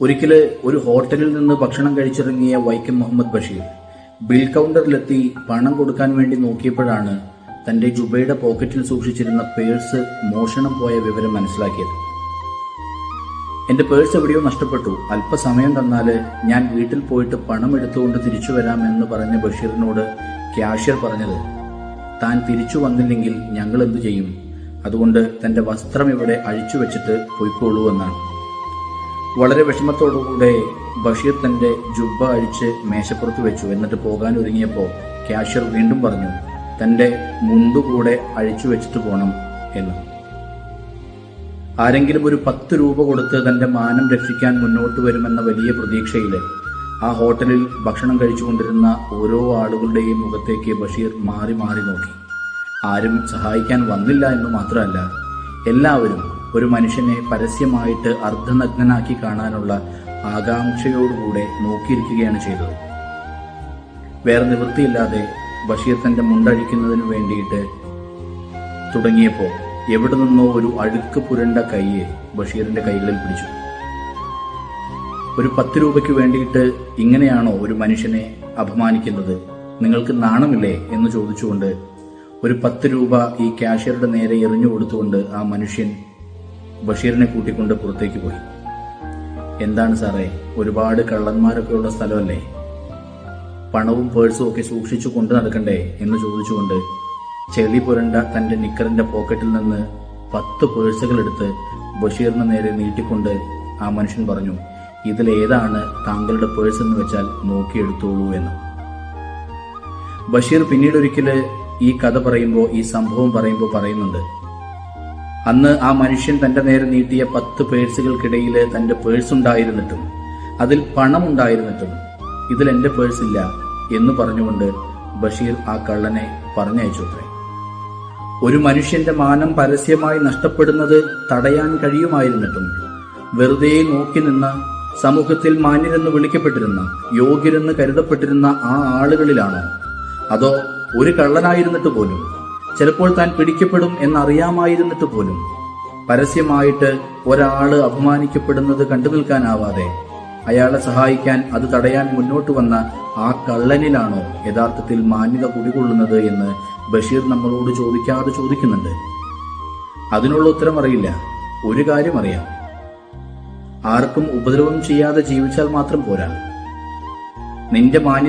ഒരിക്കൽ ഒരു ഹോട്ടലിൽ നിന്ന് ഭക്ഷണം കഴിച്ചിറങ്ങിയ വൈക്കം മുഹമ്മദ് ബഷീർ ബിൽ കൗണ്ടറിലെത്തി പണം കൊടുക്കാൻ വേണ്ടി നോക്കിയപ്പോഴാണ് തന്റെ ജുബയുടെ പോക്കറ്റിൽ സൂക്ഷിച്ചിരുന്ന പേഴ്സ് മോഷണം പോയ വിവരം മനസ്സിലാക്കിയത്. എന്റെ പേഴ്സ് എവിടെയോ നഷ്ടപ്പെട്ടു. അല്പസമയം തന്നാൽ ഞാൻ വീട്ടിൽ പോയിട്ട് പണം എടുത്തുകൊണ്ട് തിരിച്ചു വരാമെന്ന് പറഞ്ഞ ബഷീറിനോട് ക്യാഷ്യർ പറഞ്ഞത് താൻ തിരിച്ചു വന്നില്ലെങ്കിൽ ഞങ്ങൾ എന്തു ചെയ്യും? അതുകൊണ്ട് തന്റെ വസ്ത്രം ഇവിടെ അഴിച്ചു വെച്ചിട്ട് പോയിക്കോളൂ എന്നാണ്. വളരെ വിഷമത്തോടുകൂടെ ബഷീർ തന്റെ ജുബ്ബ അഴിച്ച് മേശപ്പുറത്ത് വെച്ചു. എന്നിട്ട് പോകാൻ ഒരുങ്ങിയപ്പോൾ ക്യാഷ്യർ വീണ്ടും പറഞ്ഞു തന്റെ മുണ്ടുകൂടെ അഴിച്ചു വെച്ചിട്ട് പോകണം എന്ന്. ആരെങ്കിലും ഒരു പത്ത് രൂപ കൊടുത്ത് തന്റെ മാനം രക്ഷിക്കാൻ മുന്നോട്ട് വരുമെന്ന വലിയ പ്രതീക്ഷയിൽ ആ ഹോട്ടലിൽ ഭക്ഷണം കഴിച്ചുകൊണ്ടിരുന്ന ഓരോ ആളുകളുടെയും മുഖത്തേക്ക് ബഷീർ മാറി മാറി നോക്കി. ആരും സഹായിക്കാൻ വന്നില്ല എന്ന് മാത്രമല്ല എല്ലാവരും ഒരു മനുഷ്യനെ പരസ്യമായിട്ട് അർദ്ധനഗ്നനാക്കി കാണാനുള്ള ആകാംക്ഷയോടുകൂടെ നോക്കിയിരിക്കുകയാണ് ചെയ്തത്. വേറെ നിവൃത്തിയില്ലാതെ ബഷീർ തന്റെ മുണ്ടഴിക്കുന്നതിനു വേണ്ടിയിട്ട് തുടങ്ങിയപ്പോൾ എവിടെ നിന്നോ ഒരു അഴുക്ക് പുരണ്ട കൈയെ ബഷീറിന്റെ കൈകളിൽ പിടിച്ചു. ഒരു പത്ത് രൂപയ്ക്ക് വേണ്ടിയിട്ട് ഇങ്ങനെയാണോ ഒരു മനുഷ്യനെ അപമാനിക്കുന്നത്? നിങ്ങൾക്ക് നാണമില്ലേ എന്ന് ചോദിച്ചുകൊണ്ട് ഒരു പത്ത് രൂപ ഈ ക്യാഷ്യറുടെ നേരെ എറിഞ്ഞു കൊടുത്തുകൊണ്ട് ആ മനുഷ്യൻ ബഷീറിനെ കൂട്ടിക്കൊണ്ട് പുറത്തേക്ക് പോയി. എന്താണ് സാറേ ഒരുപാട് കള്ളന്മാരൊക്കെ ഉള്ള സ്ഥലമല്ലേ? പണവും പേഴ്സും ഒക്കെ സൂക്ഷിച്ചു കൊണ്ടു നടക്കണ്ടേ എന്ന് ചോദിച്ചുകൊണ്ട് ചെളി പുരണ്ട തന്റെ നിക്കറിന്റെ പോക്കറ്റിൽ നിന്ന് പത്ത് പേഴ്സുകൾ എടുത്ത് ബഷീറിന് നേരെ നീട്ടിക്കൊണ്ട് ആ മനുഷ്യൻ പറഞ്ഞു ഇതിലേതാണ് താങ്കളുടെ പേഴ്സ് എന്ന് വെച്ചാൽ നോക്കിയെടുത്തോളൂ എന്ന്. ബഷീർ പിന്നീട് ഒരിക്കൽ ഈ കഥ പറയുമ്പോൾ ഈ സംഭവം പറയുമ്പോൾ പറയുന്നുണ്ട്. അന്ന് ആ മനുഷ്യൻ തന്റെ നേരെ നീട്ടിയ പത്ത് പേഴ്സുകൾക്കിടയിൽ തന്റെ പേഴ്സ് ഉണ്ടായിരുന്നിട്ടും അതിൽ പണം ഉണ്ടായിരുന്നിട്ടും ഇതിൽ എന്റെ പേഴ്സ് ഇല്ല എന്ന് പറഞ്ഞുകൊണ്ട് ബഷീർ ആ കള്ളനെ പറഞ്ഞയച്ചു ഒരു മനുഷ്യന്റെ മാനം പരസ്യമായി നഷ്ടപ്പെടുന്നത് തടയാൻ കഴിയുമായിരുന്നിട്ടും വെറുതെ നോക്കി നിന്ന സമൂഹത്തിൽ മാന്യരെന്ന് വിളിക്കപ്പെട്ടിരുന്ന യോഗ്യരെന്ന് കരുതപ്പെട്ടിരുന്ന ആ ആളുകളിലാണോ? അതോ ഒരു കള്ളനായിരുന്നിട്ട് പോലും ചിലപ്പോൾ താൻ പിടിക്കപ്പെടും എന്നറിയാമായിരുന്നിട്ട് പോലും. പരസ്യമായിട്ട് ഒരാൾ അപമാനിക്കപ്പെടുന്നത് കണ്ടു നിൽക്കാനാവാതെ അയാളെ സഹായിക്കാൻ അത് തടയാൻ മുന്നോട്ട് വന്ന ആ കള്ളനിലാണോ യഥാർത്ഥത്തിൽ മാന്യത കുടികൊള്ളുന്നത് എന്ന് ബഷീർ നമ്മളോട് ചോദിക്കാതെ ചോദിക്കുന്നുണ്ട്. അതിനുള്ള ഉത്തരം അറിയില്ല. ഒരു കാര്യം അറിയാം. ആർക്കും ഉപദ്രവം ചെയ്യാതെ ജീവിച്ചാൽ മാത്രം പോരാ. നിന്റെ മാന്യത